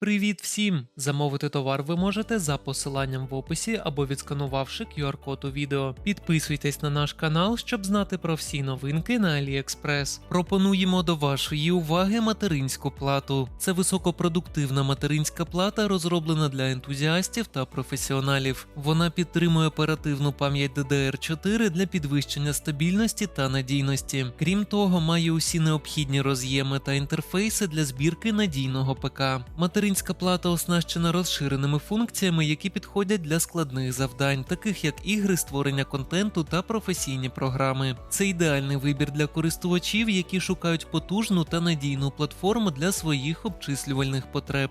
Привіт всім! Замовити товар ви можете за посиланням в описі або відсканувавши QR-код у відео. Підписуйтесь на наш канал, щоб знати про всі новинки на AliExpress. Пропонуємо до вашої уваги материнську плату. Це високопродуктивна материнська плата, розроблена для ентузіастів та професіоналів. Вона підтримує оперативну пам'ять DDR4 для підвищення стабільності та надійності. Крім того, має усі необхідні роз'єми та інтерфейси для збірки надійного ПК. Материнська плата оснащена розширеними функціями, які підходять для складних завдань, таких як ігри, створення контенту та професійні програми. Це ідеальний вибір для користувачів, які шукають потужну та надійну платформу для своїх обчислювальних потреб.